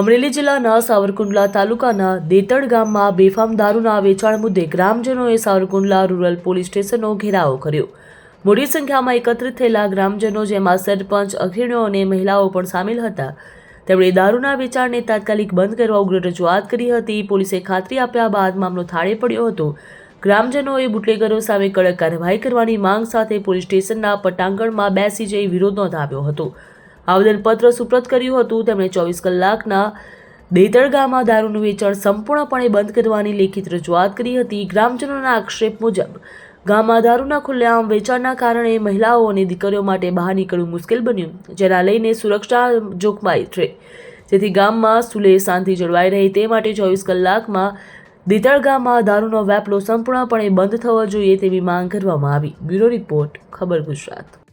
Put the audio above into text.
અમરેલી જિલ્લાના સાવરકુંડલા તાલુકાના દેતડ ગામમાં બેફામ દારૂના વેચાણ મુદ્દે ગ્રામજનોએ સાવરકુંડલા રૂરલ પોલીસ સ્ટેશનનો ઘેરાવો કર્યો. મોટી સંખ્યામાં એકત્રિત થયેલા ગ્રામજનો, જેમાં સરપંચ, અગ્રણીઓ અને મહિલાઓ પણ સામેલ હતા. તેમણે દારૂના વેચાણને તાત્કાલિક બંધ કરવા ઉગ્ર રજૂઆત કરી હતી. પોલીસે ખાતરી આપ્યા બાદ મામલો થાળે પડ્યો હતો. ગ્રામજનોએ બુટલેગરો સામે કડક કાર્યવાહી કરવાની માંગ સાથે પોલીસ સ્ટેશનના પટાંગણમાં બેસી જઈ વિરોધ નોંધાવ્યો હતો. આવેદનપત્ર સુપ્રત કર્યું હતું. તેમણે ચોવીસ કલાકના દેતળગામાં દારૂનું વેચાણ સંપૂર્ણપણે બંધ કરવાની લેખિત રજૂઆત કરી હતી. ગ્રામજનોના આક્ષેપ મુજબ, ગામમાં દારૂના ખુલ્લેઆમ વેચાણના કારણે મહિલાઓ અને દીકરીઓ માટે બહાર નીકળવું મુશ્કેલ બન્યું, જેના લઈને સુરક્ષા જોખમાઈ છે. જેથી ગામમાં સુલે શાંતિ જળવાઈ રહે તે માટે ચોવીસ કલાકમાં દેતળ ગામમાં દારૂનો વેપલો સંપૂર્ણપણે બંધ થવો જોઈએ તેવી માંગ કરવામાં આવી. બ્યુરો રિપોર્ટ, ખબર ગુજરાત.